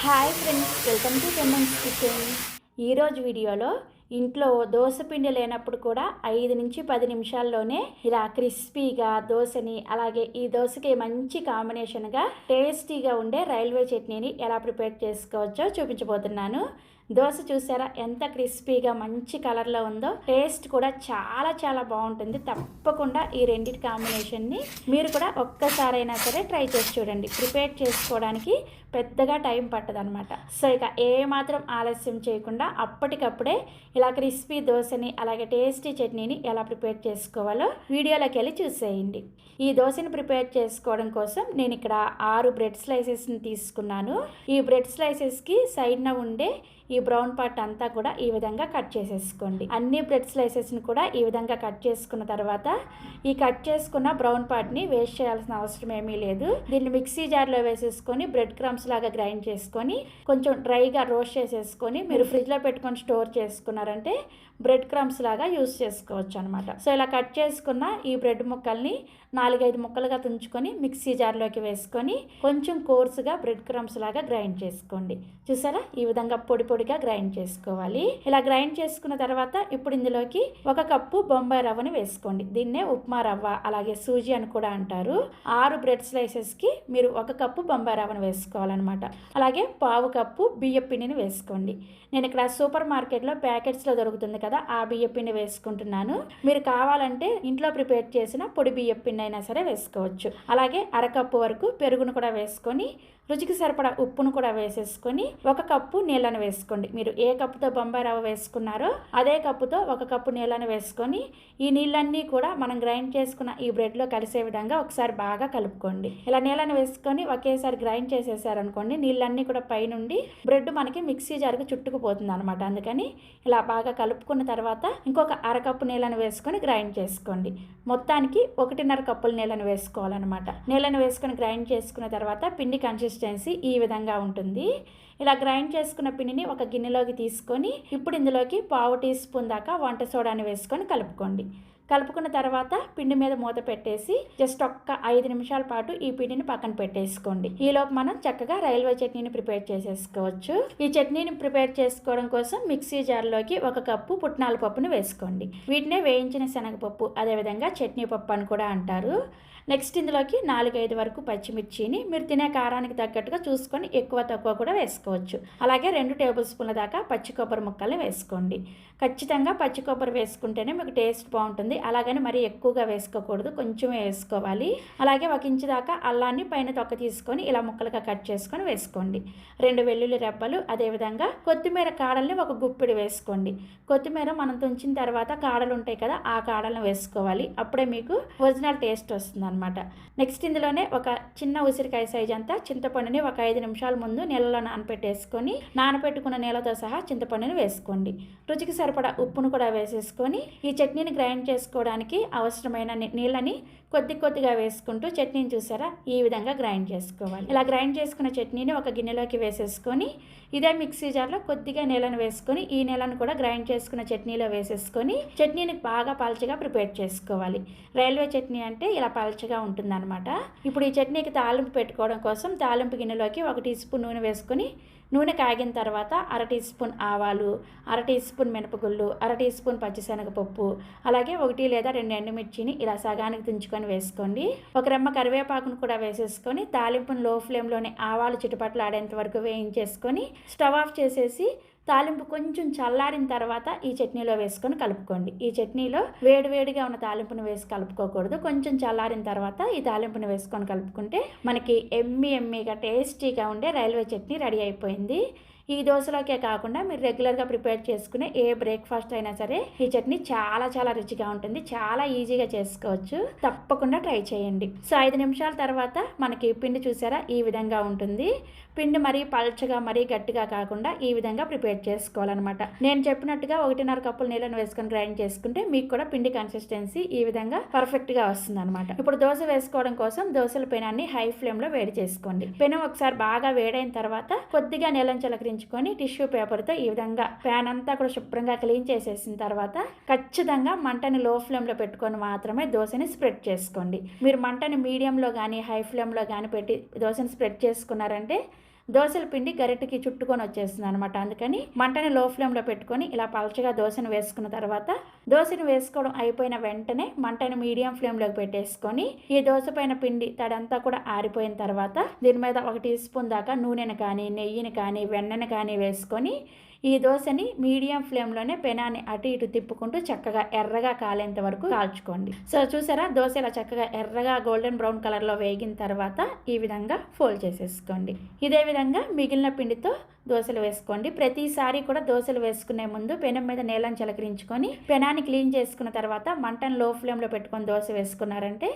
Hi friends welcome to టెండన్స్ kitchen. ఈరోజు వీడియోలో ఇంట్లో దోశ పిండి లేనప్పుడు కూడా ఐదు నుంచి పది నిమిషాల్లోనే ఇలా క్రిస్పీగా దోశని అలాగే ఈ దోశకి మంచి కాంబినేషన్గా టేస్టీగా ఉండే రైల్వే చట్నీని ఎలా ప్రిపేర్ చేసుకోవచ్చో చూపించబోతున్నాను. దోశ చూసారా? ఎంత క్రిస్పీగా మంచి కలర్లో ఉందో. టేస్ట్ కూడా చాలా చాలా బాగుంటుంది. తప్పకుండా ఈ రెండింటి కాంబినేషన్ని మీరు కూడా ఒక్కసారైనా సరే ట్రై చేసి చూడండి. ప్రిపేర్ చేసుకోవడానికి పెద్దగా టైం పట్టదనమాట సో ఇక ఏ మాత్రం ఆలస్యం చేయకుండా అప్పటికప్పుడే ఇలా క్రిస్పీ దోశని అలాగే టేస్టీ చట్నీని ఎలా ప్రిపేర్ చేసుకోవాలో వీడియోలోకి వెళ్ళి చూసేయండి. ఈ దోశని ప్రిపేర్ చేసుకోవడం కోసం నేను ఇక్కడ ఆరు బ్రెడ్ స్లైసెస్ని తీసుకున్నాను. ఈ బ్రెడ్ స్లైసెస్కి సైడ్న ఉండే ఈ బ్రౌన్ పార్ట్ అంతా కూడా ఈ విధంగా కట్ చేసేసుకోండి. అన్ని బ్రెడ్ స్లైసెస్ని కూడా ఈ విధంగా కట్ చేసుకున్న తర్వాత ఈ కట్ చేసుకున్న బ్రౌన్ పార్ట్ని వేస్ట్ చేయాల్సిన అవసరం ఏమీ లేదు. దీన్ని మిక్సీ జార్లో వేసేసుకొని బ్రెడ్ క్రమ్స్ లాగా గ్రైండ్ చేసుకొని కొంచెం డ్రైగా రోస్ట్ చేసేసుకొని మీరు ఫ్రిడ్జ్లో పెట్టుకొని స్టోర్ చేసుకున్నారంటే బ్రెడ్ క్రమ్స్ లాగా యూస్ చేసుకోవచ్చు అనమాట సో ఇలా కట్ చేసుకున్న ఈ బ్రెడ్ ముక్కల్ని నాలుగైదు ముక్కలుగా తుంచుకొని మిక్సీ జార్లోకి వేసుకొని కొంచెం కోర్సుగా బ్రెడ్ క్రమ్స్ లాగా గ్రైండ్ చేసుకోండి. చూసారా? ఈ విధంగా పొడి పొడిగా గ్రైండ్ చేసుకోవాలి. ఇలా గ్రైండ్ చేసుకున్న తర్వాత ఇప్పుడు ఇందులోకి ఒక కప్పు బొంబాయి రవ్వని వేసుకోండి. దీన్నే ఉప్మా రవ్వ అలాగే సూజీ అని కూడా అంటారు. ఆరు బ్రెడ్ స్లైసెస్కి మీరు ఒక కప్పు బొంబాయి రవ్వను వేసుకోవాలన్నమాట. అలాగే పావు కప్పు బియ్య పిండిని వేసుకోండి. నేను ఇక్కడ సూపర్ మార్కెట్లో ప్యాకెట్స్లో దొరుకుతుంది కదా ఆ బియ్య పిండి వేసుకుంటున్నాను. మీరు కావాలంటే ఇంట్లో ప్రిపేర్ చేసిన పొడి బియ్య పిండి అయినా సరే వేసుకోవచ్చు. అలాగే అరకప్పు వరకు పెరుగును కూడా వేసుకొని రుచికి సరిపడా ఉప్పును కూడా వేసేసుకొని ఒక కప్పు నీళ్ళను వేసుకోండి. మీరు ఏ కప్పుతో బొంబాయి రవ్వ వేసుకున్నారో అదే కప్పుతో ఒక కప్పు నీళ్ళను వేసుకొని ఈ నీళ్ళన్నీ కూడా మనం గ్రైండ్ చేసుకున్న ఈ బ్రెడ్లో కలిసే విధంగా ఒకసారి బాగా కలుపుకోండి. ఇలా నీళ్ళని వేసుకొని ఒకేసారి గ్రైండ్ చేసేసారనుకోండి నీళ్ళన్నీ కూడా పైనుండి బ్రెడ్ మనకి మిక్సీ జారుకు చుట్టుకుపోతుంది అనమాట అందుకని ఇలా బాగా కలుపుకున్న తర్వాత ఇంకొక అరకప్పు నీళ్ళని వేసుకొని గ్రైండ్ చేసుకోండి. మొత్తానికి ఒకటిన్నర కప్పుల నీళ్ళని వేసుకోవాలన్నమాట. నీళ్ళను వేసుకొని గ్రైండ్ చేసుకున్న తర్వాత పిండి కన్సిస్టెన్సీ ఈ విధంగా ఉంటుంది. ఇలా గ్రైండ్ చేసుకున్న పిండిని ఒక గిన్నెలోకి తీసుకొని ఇప్పుడు ఇందులోకి పావు టీ స్పూన్ దాకా వంట సోడాని వేసుకొని కలుపుకోండి. కలుపుకున్న తర్వాత పిండి మీద మూత పెట్టేసి జస్ట్ ఒక్క ఐదు నిమిషాల పాటు ఈ పిండిని పక్కన పెట్టేసుకోండి. ఈలోపు మనం చక్కగా రైల్వే చట్నీని ప్రిపేర్ చేసేసుకోవచ్చు. ఈ చట్నీని ప్రిపేర్ చేసుకోవడం కోసం మిక్సీ జార్లోకి ఒక కప్పు పుట్నాల పప్పును వేసుకోండి. వీటినే వేయించిన శనగపప్పు అదేవిధంగా చట్నీ పప్పు అని కూడా అంటారు. నెక్స్ట్ ఇందులోకి నాలుగైదు వరకు పచ్చిమిర్చిని మీరు తినే కారానికి తగ్గట్టుగా చూసుకొని ఎక్కువ తక్కువ కూడా వేసుకోవచ్చు. అలాగే రెండు టేబుల్ స్పూన్ల దాకా పచ్చి కొబ్బరి ముక్కల్ని వేసుకోండి. ఖచ్చితంగా పచ్చి కొబ్బరి వేసుకుంటేనే మీకు టేస్ట్ బాగుంటుంది. అలాగని మరీ ఎక్కువగా వేసుకోకూడదు. కొంచెమే వేసుకోవాలి. అలాగే ఒక ఇంచు దాకా అల్లాన్ని పైన తొక్క తీసుకొని ఇలా ముక్కలుగా కట్ చేసుకొని వేసుకోండి. రెండు వెల్లుల్లి రెబ్బలు అదేవిధంగా కొత్తిమీర కాడల్ని ఒక గుప్పిడి వేసుకోండి. కొత్తిమీర మనం తుంచిన తర్వాత కాడలు ఉంటాయి కదా ఆ కాడలను వేసుకోవాలి. అప్పుడే మీకు ఒరిజినల్ టేస్ట్ వస్తుంది అనమాట నెక్స్ట్ ఇందులోనే ఒక చిన్న ఉసిరికాయ సైజ్ అంతా చింతపండుని ఒక ఐదు నిమిషాల ముందు నీళ్ళలో నానపెట్టేసుకొని నానపెట్టుకున్న నీళ్ళతో సహా చింతపండుని వేసుకోండి. రుచికి సరిపడా ఉప్పును కూడా వేసేసుకొని ఈ చట్నీని గ్రైండ్ చేసుకోవడానికి అవసరమైన నీళ్ళని కొద్ది కొద్దిగా వేసుకుంటూ చట్నీని చూసారా? ఈ విధంగా గ్రైండ్ చేసుకోవాలి. ఇలా గ్రైండ్ చేసుకున్న చట్నీని ఒక గిన్నెలోకి వేసేసుకొని ఇదే మిక్సీ జార్లో కొద్దిగా నీళ్ళను వేసుకొని ఈ నీళ్ళను కూడా గ్రైండ్ చేసుకున్న చట్నీలో వేసేసుకొని చట్నీని బాగా పల్చగా ప్రిపేర్ చేసుకోవాలి. రైల్వే చట్నీ అంటే ఇలా పల్చగా ఉంటుందన్నమాట. ఇప్పుడు ఈ చట్నీకి తాలింపు పెట్టుకోవడం కోసం తాలింపు గిన్నెలోకి ఒక టీ స్పూన్ నూనె వేసుకొని నూనె కాగిన తర్వాత అర టీ స్పూన్ ఆవాలు అర టీ స్పూన్ మినపగుళ్ళు అర టీ స్పూన్ పచ్చిశనగపప్పు అలాగే ఒకటి లేదా రెండు ఎండుమిర్చిని ఇలా సగానికి తుంచుకొని వేసుకోండి. ఒక రెమ్మ కరివేపాకును కూడా వేసేసుకొని తాలింపును లో ఫ్లేమ్లోనే ఆవాలు చిటపట్లు ఆడేంత వరకు వేయించేసుకొని స్టవ్ ఆఫ్ చేసేసి తాలింపు కొంచెం చల్లారిన తర్వాత ఈ చట్నీలో వేసుకొని కలుపుకోండి. ఈ చట్నీలో వేడివేడిగా ఉన్న తాలింపును వేసి కలుపుకోకూడదు. కొంచెం చల్లారిన తర్వాత ఈ తాలింపును వేసుకొని కలుపుకుంటే మనకి ఎమ్మి ఎమ్మిగా టేస్టీగా ఉండే రైల్వే చట్నీ రెడీ అయిపోయింది. ఈ దోశలోకే కాకుండా మీరు రెగ్యులర్గా ప్రిపేర్ చేసుకునే ఏ బ్రేక్ఫాస్ట్ అయినా సరే ఈ చట్నీ చాలా చాలా రుచిగా ఉంటుంది. చాలా ఈజీగా చేసుకోవచ్చు. తప్పకుండా ట్రై చేయండి. సో ఐదు నిమిషాల తర్వాత మనకి పిండి చూసారా? ఈ విధంగా ఉంటుంది. పిండి మరీ పల్చగా మరీ గట్టిగా కాకుండా ఈ విధంగా ప్రిపేర్ చేసుకోవాలన్నమాట. నేను చెప్పినట్టుగా ఒకటిన్నర కప్పులు నీళ్ళని వేసుకొని గ్రైండ్ చేసుకుంటే మీకు కూడా పిండి కన్సిస్టెన్సీ ఈ విధంగా పర్ఫెక్ట్గా వస్తుంది అనమాట ఇప్పుడు దోశ వేసుకోవడం కోసం దోశల పెనాన్ని హై ఫ్లేమ్లో వేడి చేసుకోండి. పెనం ఒకసారి బాగా వేడైన తర్వాత కొద్దిగా నీళ్ళని చిలకరించుకొని టిష్యూ పేపర్తో ఈ విధంగా ప్యాన్ అంతా కూడా శుభ్రంగా క్లీన్ చేసేసిన తర్వాత ఖచ్చితంగా మంటని లో ఫ్లేమ్లో పెట్టుకొని మాత్రమే దోశని స్ప్రెడ్ చేసుకోండి. మీరు మంటని మీడియంలో కానీ హై ఫ్లేమ్లో కానీ పెట్టి దోశని స్ప్రెడ్ చేసుకున్నారంటే దోశల పిండి గరిటెకి చుట్టుకొని వచ్చేస్తుంది అనమాట అందుకని మంటని లో ఫ్లేమ్లో పెట్టుకొని ఇలా పలచగా దోశను వేసుకున్న తర్వాత దోశను వేసుకోవడం అయిపోయిన వెంటనే మంటను మీడియం ఫ్లేమ్లోకి పెట్టేసుకొని ఈ దోశ పైన పిండి తడంతా కూడా ఆరిపోయిన తర్వాత దీని మీద ఒక టీ స్పూన్ దాకా నూనెను కానీ నెయ్యిని కానీ వెన్నను కానీ వేసుకొని ఈ దోశని మీడియం ఫ్లేమ్లోనే పెనాన్ని అటు ఇటు తిప్పుకుంటూ చక్కగా ఎర్రగా కాలేంత వరకు కాల్చుకోండి. సో చూసారా? దోశ ఇలా చక్కగా ఎర్రగా గోల్డెన్ బ్రౌన్ కలర్లో వేగిన తర్వాత ఈ విధంగా ఫోల్డ్ చేసేసుకోండి. ఇదే విధంగా మిగిలిన పిండితో దోశలు వేసుకోండి. ప్రతిసారి కూడా దోశలు వేసుకునే ముందు పెనం మీద నీళ్ళని చిలకరించుకొని పెనాన్ని క్లీన్ చేసుకున్న తర్వాత మంటను లో ఫ్లేమ్లో పెట్టుకొని దోశ వేసుకున్నారంటే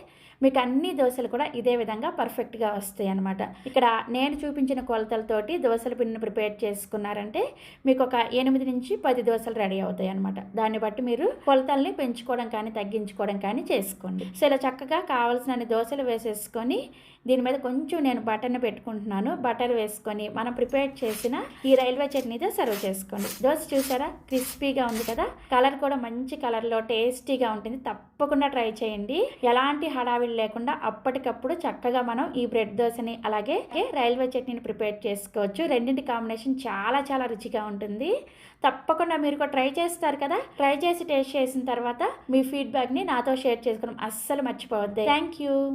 మీకు అన్ని దోశలు కూడా ఇదే విధంగా పర్ఫెక్ట్గా వస్తాయి అనమాట ఇక్కడ నేను చూపించిన కొలతలతోటి దోశల పిండిని ప్రిపేర్ చేసుకున్నారంటే మీకు ఒక ఎనిమిది నుంచి పది దోశలు రెడీ అవుతాయి అనమాట దాన్ని బట్టి మీరు కొలతల్ని పెంచుకోవడం కానీ తగ్గించుకోవడం కానీ చేసుకోండి. సో ఇలా చక్కగా కావాల్సిన దోశలు వేసేసుకొని దీని మీద కొంచెం నేను బటర్ని పెట్టుకుంటున్నాను. బటర్ వేసుకొని మనం ప్రిపేర్ చేసిన ఈ రైల్వే చట్నీతో సర్వ్ చేసుకోండి. దోశ చూసారా? క్రిస్పీగా ఉంది కదా? కలర్ కూడా మంచి కలర్లో టేస్టీగా ఉంటుంది. తప్పకుండా ట్రై చేయండి. ఎలాంటి హడావిడి లేకుండా అప్పటికప్పుడు చక్కగా మనం ఈ బ్రెడ్ దోశని అలాగే రైల్వే చట్నీని ప్రిపేర్ చేసుకోవచ్చు. రెండింటి కాంబినేషన్ చాలా చాలా రుచిగా ఉంటుంది. తప్పకుండా మీరు కూడా ట్రై చేస్తారు కదా? ట్రై చేసి టేస్ట్ చేసిన తర్వాత మీ ఫీడ్బ్యాక్ని నాతో షేర్ చేసుకోవడం అస్సలు మర్చిపోవద్దు. Thank you.